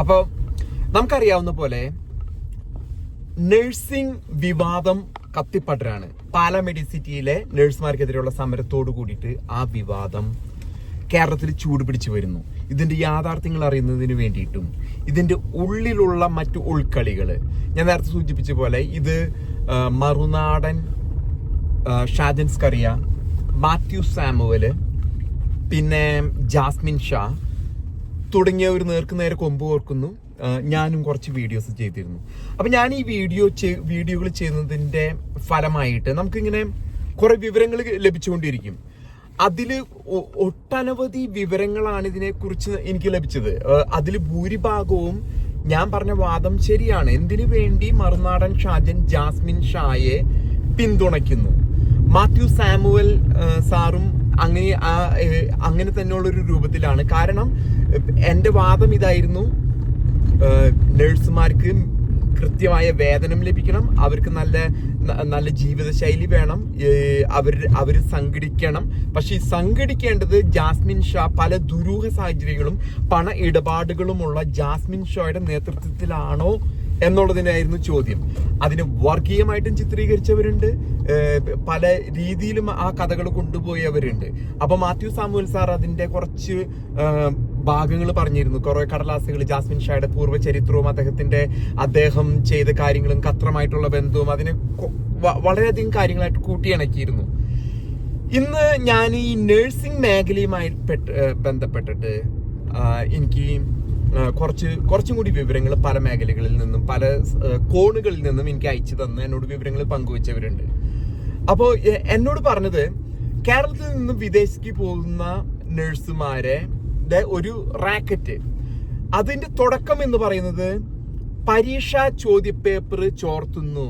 അപ്പോൾ നമുക്കറിയാവുന്ന പോലെ നഴ്സിംഗ് വിവാദം കത്തിപ്പടരാണ്. പാല മെഡിസിറ്റിയിലെ നഴ്സുമാർക്കെതിരെയുള്ള സമരത്തോട് കൂടിയിട്ട് ആ വിവാദം കേരളത്തിൽ ചൂട് പിടിച്ചു വരുന്നു. ഇതിന്റെ യാഥാർത്ഥ്യങ്ങൾ അറിയുന്നതിന് വേണ്ടിയിട്ടും ഇതിന്റെ ഉള്ളിലുള്ള മറ്റു ഉൾക്കളികൾ ഞാൻ നേരത്തെ സൂചിപ്പിച്ച പോലെ ഇത് മറുനാടൻ ഷാജൻസ് കറിയ മാത്യു സാമുവൽ പിന്നെ ജാസ്മിൻ ഷാ തുടങ്ങിയവർ നേർക്ക് നേരെ കൊമ്പ് ഓർക്കുന്നു ഞാനും കുറച്ച് വീഡിയോസ് ചെയ്തിരുന്നു. അപ്പം ഞാൻ ഈ വീഡിയോ വീഡിയോകൾ ചെയ്യുന്നതിന്റെ ഫലമായിട്ട് നമുക്കിങ്ങനെ കുറെ വിവരങ്ങൾ ലഭിച്ചുകൊണ്ടിരിക്കും. അതിൽ ഒട്ടനവധി വിവരങ്ങളാണ് ഇതിനെക്കുറിച്ച് എനിക്ക് ലഭിച്ചത്. അതിൽ ഭൂരിഭാഗവും ഞാൻ പറഞ്ഞ വാദം ശരിയാണ്. എന്തിനു വേണ്ടി മറുനാടൻ ഷാജൻ ജാസ്മിൻ ഷായെ പിന്തുണയ്ക്കുന്നു? മാത്യു സാമുവൽ സാറും അങ്ങനെ അങ്ങനെ തന്നെയുള്ള ഒരു രൂപത്തിലാണ്. കാരണം എന്റെ വാദം ഇതായിരുന്നു നഴ്സുമാർക്ക് കൃത്യമായ വേതനം ലഭിക്കണം അവർക്ക് നല്ല നല്ല ജീവിതശൈലി വേണം അവർ അവർ സംഘടിക്കണം. പക്ഷെ ഈ സംഘടിക്കേണ്ടത് ജാസ്മിൻ ഷാ പല ദുരൂഹ സാഹചര്യങ്ങളും പണ ഇടപാടുകളുമുള്ള ജാസ്മിൻ ഷായുടെ നേതൃത്വത്തിലാണോ എന്നുള്ളതിനായിരുന്നു ചോദ്യം. അതിന് വർഗീയമായിട്ടും ചിത്രീകരിച്ചവരുണ്ട്. പല രീതിയിലും ആ കഥകൾ കൊണ്ടുപോയവരുണ്ട്. അപ്പൊ മാത്യു സാമുവൽ സാർ അതിന്റെ കുറച്ച് ഭാഗങ്ങൾ പറഞ്ഞിരുന്നു. കുറെ കടലാസുകൾ ജാസ്മിൻ ഷായുടെ പൂർവ ചരിത്രവും അദ്ദേഹത്തിന്റെ അദ്ദേഹം ചെയ്ത കാര്യങ്ങളും കത്രമായിട്ടുള്ള ബന്ധവും അതിനെ വളരെയധികം കാര്യങ്ങളായിട്ട് കൂട്ടിയിണക്കിയിരുന്നു. ഇന്ന് ഞാൻ ഈ നഴ്സിംഗ് മേഖലയുമായി പെട്ട് ബന്ധപ്പെട്ടിട്ട് എനിക്ക് കുറച്ച് കുറച്ചും കൂടി വിവരങ്ങൾ പല മേഖലകളിൽ നിന്നും പല കോണുകളിൽ നിന്നും എനിക്ക് അയച്ചു തന്ന് എന്നോട് വിവരങ്ങൾ പങ്കുവച്ചവരുണ്ട്. അപ്പോൾ എന്നോട് പറഞ്ഞത് കേരളത്തിൽ നിന്നും വിദേശത്തേക്ക് പോകുന്ന നഴ്സുമാരെ ഒരു റാക്കറ്റ്. അതിന്റെ തുടക്കം എന്ന് പറയുന്നത് പരീക്ഷാ ചോദ്യപേപ്പർ ചോർത്തുന്നു.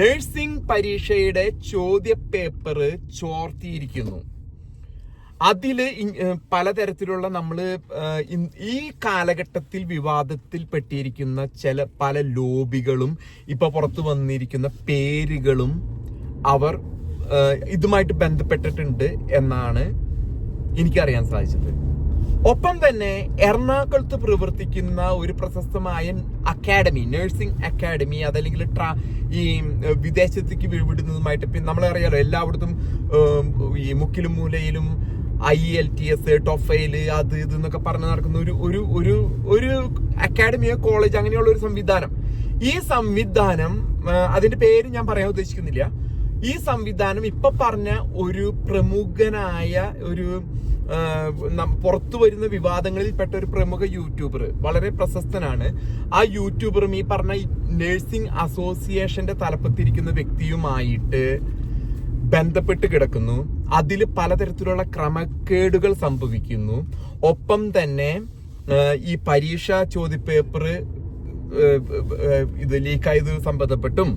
നഴ്സിംഗ് പരീക്ഷയുടെ ചോദ്യപേപ്പർ ചോർത്തിയിരിക്കുന്നു. ഏഹ് പലതരത്തിലുള്ള നമ്മൾ ഈ കാലഘട്ടത്തിൽ വിവാദത്തിൽ പെട്ടിയിരിക്കുന്ന ചില പല ലോബികളും ഇപ്പൊ പുറത്തു വന്നിരിക്കുന്ന പേരുകളും അവർ ഇതുമായിട്ട് ബന്ധപ്പെട്ടിട്ടുണ്ട് എന്നാണ് എനിക്കറിയാൻ സാധിച്ചത്. ഒപ്പം തന്നെ എറണാകുളത്ത് പ്രവർത്തിക്കുന്ന ഒരു പ്രശസ്തമായ അക്കാഡമി നഴ്സിംഗ് അക്കാഡമി അതല്ലെങ്കിൽ ട്രാ ഈ വിദേശത്തേക്ക് വിടുന്നതുമായിട്ട് പിന്നെ നമ്മളറിയാലോ എല്ലായിടത്തും ഈ മുക്കിലും മൂലയിലും I L T S TOEFL അത് ഇത് എന്നൊക്കെ പറഞ്ഞ് നടക്കുന്ന ഒരു ഒരു ഒരു ഒരു അക്കാഡമിയോ കോളേജ് അങ്ങനെയുള്ള ഒരു സംവിധാനം. ഈ സംവിധാനം അതിന്റെ പേര് ഞാൻ പറയാൻ ഉദ്ദേശിക്കുന്നില്ല. ഈ സംവിധാനം ഇപ്പൊ പറഞ്ഞ ഒരു പ്രമുഖനായ ഒരു പുറത്തു വരുന്ന വിവാദങ്ങളിൽ പെട്ട ഒരു പ്രമുഖ യൂട്യൂബർ വളരെ പ്രശസ്തനാണ്. ആ യൂട്യൂബറും ഈ പറഞ്ഞ നഴ്സിംഗ് അസോസിയേഷന്റെ തലപ്പത്തിരിക്കുന്ന വ്യക്തിയുമായിട്ട് ബന്ധപ്പെട്ട് കിടക്കുന്നു. അതിൽ പലതരത്തിലുള്ള ക്രമക്കേടുകൾ സംഭവിക്കുന്നു. ഒപ്പം തന്നെ ഈ പരീക്ഷാ ചോദ്യപേപ്പർ ഇത് ലീക്കായത് സംബന്ധപ്പെട്ടും.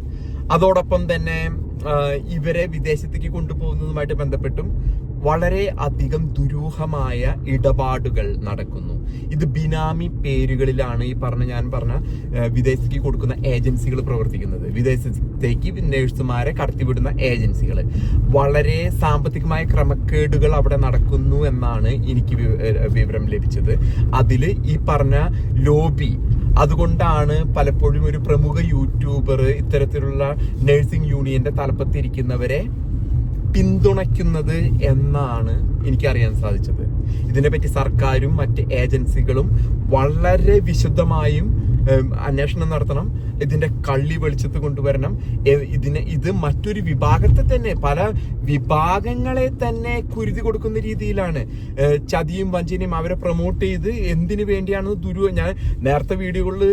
അതോടൊപ്പം തന്നെ ഇവരെ വിദേശത്തേക്ക് കൊണ്ടുപോകുന്നതുമായിട്ട് ബന്ധപ്പെട്ടും. വളരെ അധികം ദുരൂഹമായ ഇടപാടുകൾ നടക്കുന്നു. ഇത് ബിനാമി പേരുകളിലാണ് ഈ പറഞ്ഞ ഞാൻ പറഞ്ഞ വിദേശത്തേക്ക് കൊടുക്കുന്ന ഏജൻസികൾ പ്രവർത്തിക്കുന്നത്. വിദേശത്തേക്ക് നേഴ്സുമാരെ കടത്തിവിടുന്ന ഏജൻസികൾ. വളരെ സാമ്പത്തികമായ ക്രമക്കേടുകൾ അവിടെ നടക്കുന്നു എന്നാണ് എനിക്ക് വിവരം ലഭിച്ചത്. അതിൽ ഈ പറഞ്ഞ ലോബി അതുകൊണ്ടാണ് പലപ്പോഴും ഒരു പ്രമുഖ യൂട്യൂബർ ഇത്തരത്തിലുള്ള നഴ്സിംഗ് യൂണിയന്റെ തലപ്പത്തിരിക്കുന്നവരെ പിന്തുണയ്ക്കുന്നത് എന്നാണ് എനിക്കറിയാൻ സാധിച്ചത്. ഇതിനെപ്പറ്റി സർക്കാരും മറ്റ് ഏജൻസികളും വളരെ വിശുദ്ധമായും അന്വേഷണം നടത്തണം ഇതിന്റെ കള്ളി വെളിച്ചത്ത് കൊണ്ടുവരണം ഇതിനെ ഇത് മറ്റൊരു വിഭാഗത്തെ തന്നെ പല വിഭാഗങ്ങളെ തന്നെ കുരുതി കൊടുക്കുന്ന രീതിയിലാണ്. ചതിയും വഞ്ചനയും അവരെ പ്രൊമോട്ട് ചെയ്ത് എന്തിനു വേണ്ടിയാണ് ദുരു ഞാൻ നേരത്തെ വീഡിയോകളിൽ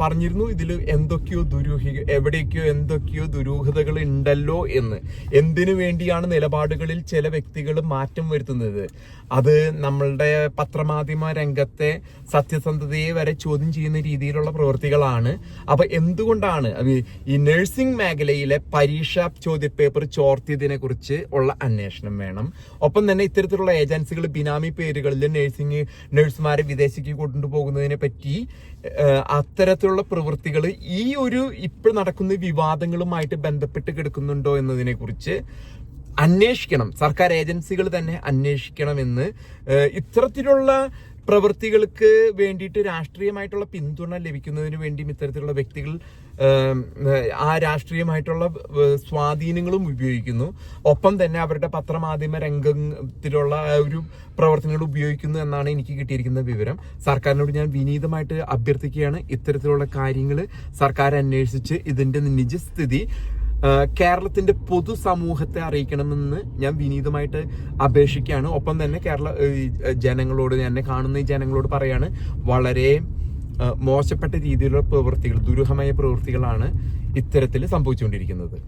പറഞ്ഞിരുന്നു ഇതിൽ എന്തൊക്കെയോ ദുരൂഹി എവിടെയൊക്കെയോ എന്തൊക്കെയോ ദുരൂഹതകൾ ഉണ്ടല്ലോ എന്ന്. എന്തിനു വേണ്ടിയാണ് നിലപാടുകളിൽ ചില വ്യക്തികൾ മാറ്റം വരുത്തുന്നത്? അത് നമ്മളുടെ പത്രമാധ്യമ രംഗത്തെ സത്യസന്ധതയെ വരെ ചോദ്യം ചെയ്യുന്ന രീതിയിലുള്ള പ്രവൃത്തികളാണ്. അപ്പൊ എന്തുകൊണ്ടാണ് ഈ നഴ്സിംഗ് മേഖലയിലെ പരീക്ഷ ചോദ്യപേപ്പർ ചോർത്തിയതിനെ കുറിച്ച് ഉള്ള അന്വേഷണം വേണം. ഒപ്പം തന്നെ ഇത്തരത്തിലുള്ള ഏജൻസികൾ ബിനാമി പേരുകളിൽ നഴ്സിംഗ് നഴ്സുമാരെ വിദേശത്തേക്ക് കൊണ്ടുപോകുന്നതിനെ പറ്റി അത്തരത്തിലുള്ള പ്രവൃത്തികൾ ഈ ഒരു ഇപ്പോൾ നടക്കുന്ന വിവാദങ്ങളുമായിട്ട് ബന്ധപ്പെട്ട് കിടക്കുന്നുണ്ടോ എന്നതിനെ കുറിച്ച് അന്വേഷിക്കണം. സർക്കാർ ഏജൻസികൾ തന്നെ അന്വേഷിക്കണമെന്ന് ഇത്തരത്തിലുള്ള പ്രവൃത്തികൾക്ക് വേണ്ടിയിട്ട് രാഷ്ട്രീയമായിട്ടുള്ള പിന്തുണ ലഭിക്കുന്നതിന് വേണ്ടിയും ഇത്തരത്തിലുള്ള വ്യക്തികൾ ആ രാഷ്ട്രീയമായിട്ടുള്ള സ്വാധീനങ്ങളും ഉപയോഗിക്കുന്നു. ഒപ്പം തന്നെ അവരുടെ പത്രമാധ്യമ രംഗത്തിലുള്ള ഒരു പ്രവർത്തനങ്ങൾ ഉപയോഗിക്കുന്നു എന്നാണ് എനിക്ക് കിട്ടിയിരിക്കുന്ന വിവരം. സർക്കാരിനോട് ഞാൻ വിനീതമായിട്ട് അഭ്യർത്ഥിക്കുകയാണ്. ഇത്തരത്തിലുള്ള കാര്യങ്ങൾ സർക്കാർ അന്വേഷിച്ച് ഇതിന്റെ നിജസ്ഥിതി കേരളത്തിന്റെ പൊതു സമൂഹത്തെ അറിയിക്കണമെന്ന് ഞാൻ വിനീതമായിട്ട് അപേക്ഷിക്കുകയാണ്. ഒപ്പം തന്നെ കേരള ജനങ്ങളോട് എന്നെ കാണുന്ന ഈ ജനങ്ങളോട് പറയാണ് വളരെ മോശപ്പെട്ട രീതിയിലുള്ള പ്രവൃത്തികൾ ദുരൂഹമായ പ്രവൃത്തികളാണ് ഇത്തരത്തിൽ സംഭവിച്ചുകൊണ്ടിരിക്കുന്നത്.